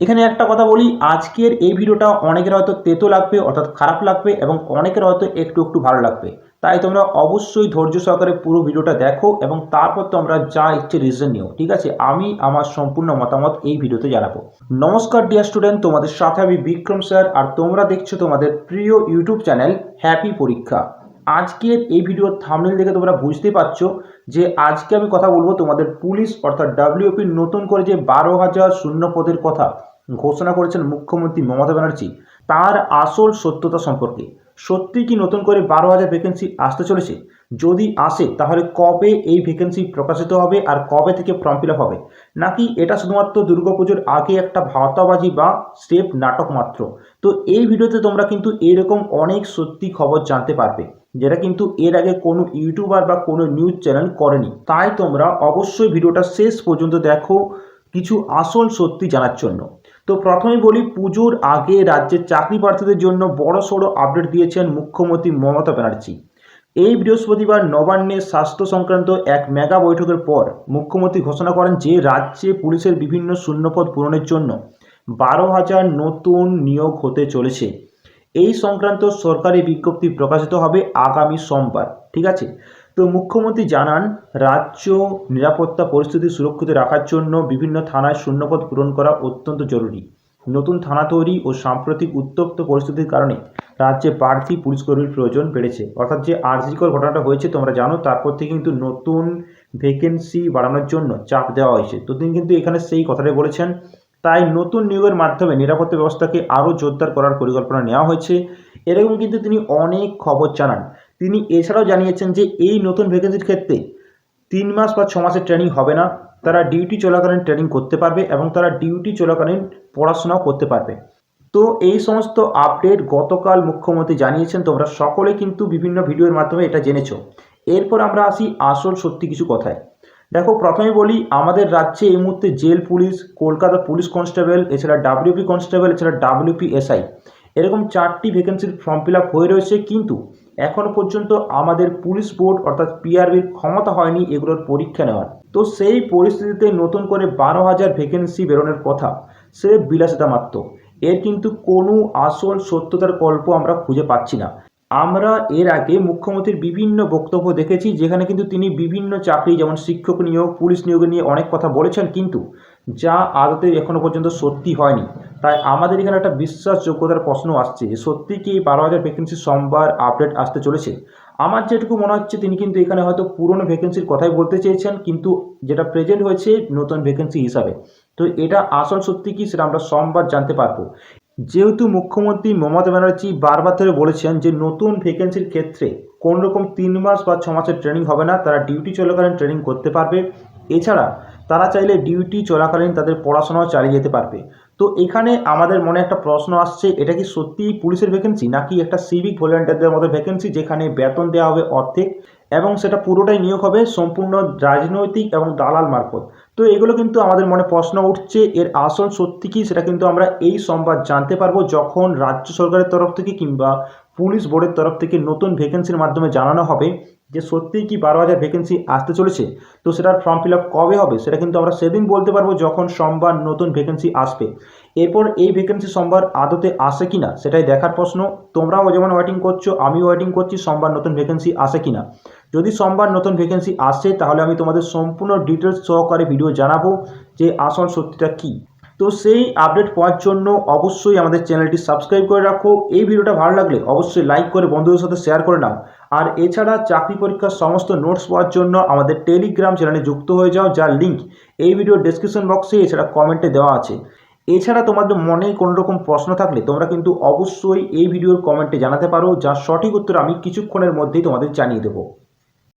এখানে একটা কথা বলি, আজকের এই ভিডিওটা অনেকের হয়তো তেতো লাগবে, অর্থাৎ খারাপ লাগবে এবং অনেকের হয়তো একটু একটু ভালো লাগবে। তাই তোমরা অবশ্যই ধৈর্য সহকারে পুরো ভিডিওটা দেখো এবং তারপর তোমরা যা ইচ্ছে রিজন নিও, ঠিক আছে? আমি আমার সম্পূর্ণ মতামত এই ভিডিওতে জানাব। নমস্কার ডিয়ার স্টুডেন্ট তোমাদের সাথে আমি বিক্রম স্যার আর তোমরা দেখছ তোমাদের প্রিয় ইউটিউব চ্যানেল হ্যাপি পরীক্ষা আজকের এই ভিডিওর থামনেল দেখে তোমরা বুঝতে পারছ যে আজকে আমি কথা বলব তোমাদের পুলিশ অর্থাৎ ডাব্লিউপির নতুন করে যে বারো হাজার শূন্য পদের কথা ঘোষণা করেছেন মুখ্যমন্ত্রী মমতা ব্যানার্জি, তার আসল সত্যতা সম্পর্কে। সত্যি কি নতুন করে বারো হাজার ভ্যাকেন্সি আসতে চলেছে? যদি আসে, তাহলে কবে এই ভ্যাকেন্সি প্রকাশিত হবে আর কবে থেকে ফর্ম ফিল হবে? নাকি এটা শুধুমাত্র দুর্গাপুজোর আগে একটা ভাওতাবাজি বা স্টেপ নাটক মাত্র? তো এই ভিডিওতে তোমরা কিন্তু এরকম অনেক সত্যি খবর জানতে পারবে। যেটা কিন্তু এর আগে কোনো ইউটিউবার বা কোনো নিউজ চ্যানেল করেনি। তাই তোমরা অবশ্যই ভিডিওটা শেষ পর্যন্ত দেখো, কিছু আসল সত্যি জানার জন্য। তো প্রথমে বলি, পুজোর আগে রাজ্যের চাকরি প্রার্থীদের জন্য বড় সড়ো আপডেট দিয়েছেন মুখ্যমন্ত্রী মমতা ব্যানার্জি। এই বৃহস্পতিবার নবান্নে স্বাস্থ্য সংক্রান্ত এক মেগা বৈঠকের পর মুখ্যমন্ত্রী ঘোষণা করেন যে, রাজ্যে পুলিশের বিভিন্ন শূন্যপদ পূরণের জন্য বারো হাজার নতুন নিয়োগ হতে চলেছে। এই সংক্রান্ত সরকারি বিজ্ঞপ্তি প্রকাশিত হবে আগামী সোমবার, ঠিক আছে? তো মুখ্যমন্ত্রী জানান, রাজ্য নিরাপত্তা পরিস্থিতি সুরক্ষিত রাখার জন্য বিভিন্ন থানায় শূন্যপদ পূরণ করা অত্যন্ত জরুরি। নতুন থানা তৈরি ও সাম্প্রতিক উত্তপ্ত পরিস্থিতির কারণে রাজ্যে বাড়তি পুলিশকর্মীর প্রয়োজন বেড়েছে। অর্থাৎ যে আর্জিকর ঘটনাটা হয়েছে, তোমরা জানো, তারপর থেকে কিন্তু নতুন ভ্যাকেন্সি বাড়ানোর জন্য চাপ দেওয়া হয়েছে। তো তিনি কিন্তু এখানে সেই কথাটাই বলেছেন তাই নতুন নিয়োগের মাধ্যমে নিরাপত্তা ব্যবস্থাকে আরও জোরদার করার পরিকল্পনা নেওয়া হয়েছে। এরকম কিন্তু তিনি অনেক খবর জানান। তিনি এছাড়াও জানিয়েছেন যে এই নতুন ভ্যাকেন্সির ক্ষেত্রে তিন মাস বা ছ মাসের ট্রেনিং হবে না। তারা ডিউটি চলাকালীন ট্রেনিং করতে পারবে এবং তারা ডিউটি চলাকালীন পড়াশোনাও করতে পারবে। তো এই সমস্ত আপডেট গতকাল মুখ্যমন্ত্রী জানিয়েছেন। তোমরা সকলে কিন্তু বিভিন্ন ভিডিওর মাধ্যমে এটা জেনেছ। এরপর আমরা আসি আসল সত্যি কিছু কথায়। দেখো প্রথমে বলি, আমাদের রাজ্যে এই মুহূর্তে jail, police, Kolkata police constable, এছাড়া ডাব্লিউপি কনস্টেবল, এছাড়া ডাব্লিউপি এসআই এরকম চারটি ভ্যাকেন্সির ফর্ম ফিল হয়ে রয়েছে, কিন্তু এখনও পর্যন্ত আমাদের পুলিশ বোর্ড অর্থাৎ পিআরবির ক্ষমতা হয়নি এগুলোর পরীক্ষা নেওয়ার। তো সেই পরিস্থিতিতে নতুন করে বারো হাজার ভ্যাকেন্সি বেরোনোর কথা, সে বিলাসিতা মাত্র। এর কিন্তু কোনো আসল সত্যতার গল্প আমরা খুঁজে পাচ্ছি না। আমরা এর আগে মুখ্যমন্ত্রীর বিভিন্ন বক্তব্য দেখেছি, যেখানে কিন্তু তিনি বিভিন্ন চাকরি, যেমন শিক্ষক নিয়োগ, পুলিশ নিয়োগ নিয়ে অনেক কথা বলেছেন কিন্তু যা আদতে এখনও পর্যন্ত সত্যি হয়নি। তাই আমাদের এখানে একটা বিশ্বাসযোগ্যতার প্রশ্ন আসছে যে সত্যি কি এই বারো হাজার ভ্যাকেন্সি সোমবার আপডেট আসতে চলেছে? আমার যেটুকু মনে হচ্ছে, তিনি কিন্তু এখানে হয়তো পুরনো ভ্যাকেন্সির কথাই বলতে চেয়েছেন, কিন্তু যেটা প্রেজেন্ট হয়েছে নতুন ভ্যাকেন্সি হিসাবে। তো এটা আসল সত্যি কি সেটা আমরা সোমবার জানতে পারব। যেহেতু মুখ্যমন্ত্রী মমতা ব্যানার্জি বারবার ধরে বলেছেন যে নতুন ভ্যাকেন্সির ক্ষেত্রে কোনো রকম তিন মাস বা ছ মাসের ট্রেনিং হবে না, তারা ডিউটি চলাকালীন ট্রেনিং করতে পারবে। এছাড়া তারা চাইলে ডিউটি চলাকালীন তাদের পড়াশোনাও চালিয়ে যেতে পারবে। তো এখানে আমাদের মনে একটা প্রশ্ন আসছে, এটা কি সত্যিই পুলিশের ভ্যাকেন্সি নাকি একটা সিভিক ভলেন্টিয়ারদের মতো ভ্যাকেন্সি যেখানে বেতন দেওয়া হবে অর্ধেক এবং সেটা পুরোটাই নিয়োগ হবে সম্পূর্ণ রাজনৈতিক এবং দালাল মারফত? তো এগুলো কিন্তু আমাদের মনে প্রশ্ন উঠছে, এর আসল সত্যি কি সেটা কিন্তু আমরা এই সংবাদ জানতে পারব যখন রাজ্য সরকারের তরফ থেকে কিংবা পুলিশ বোর্ডের তরফ থেকে নতুন ভ্যাকেন্সির মাধ্যমে জানানো হবে যে সত্যিই কি বারো হাজার ভ্যাকেন্সি আসতে চলেছে। তো সেটার ফর্ম ফিল আপ কবে হবে সেটা কিন্তু আমরা সেদিন বলতে পারব যখন সোমবার নতুন ভ্যাকেন্সি আসবে। এরপর এই ভ্যাকেন্সি সোমবার আদতে আসে কি না সেটাই দেখার প্রশ্ন। তোমরাও যেমন ওয়েটিং করছ, আমিও ওয়েটিং করছি সোমবার নতুন ভ্যাকেন্সি আসে কি না যদি সোমবার নতুন ভ্যাকেন্সি আসে, তাহলে আমি তোমাদের সম্পূর্ণ ডিটেলস সহকারে ভিডিও জানাব যে আসল সত্যিটা কী। তো সেই আপডেট পাওয়ার জন্য অবশ্যই আমাদের চ্যানেলটি সাবস্ক্রাইব করে রাখো। এই ভিডিওটা ভালো লাগলে অবশ্যই লাইক করে বন্ধুদের সাথে শেয়ার করে নাও। আর এছাড়া চাকরি পরীক্ষার সমস্ত নোটস পাওয়ার জন্য আমাদের টেলিগ্রাম চ্যানেলে যুক্ত হয়ে যাও, যার লিঙ্ক এই ভিডিওর ডেসক্রিপশন বক্সে এছাড়া কমেন্টে দেওয়া আছে। এছাড়া তোমাদের মনে কোনো রকম প্রশ্ন থাকলে তোমরা কিন্তু অবশ্যই এই ভিডিওর কমেন্টে জানাতে পারো, যার সঠিক উত্তর আমি কিছুক্ষণের মধ্যেই তোমাদের জানিয়ে দেবো।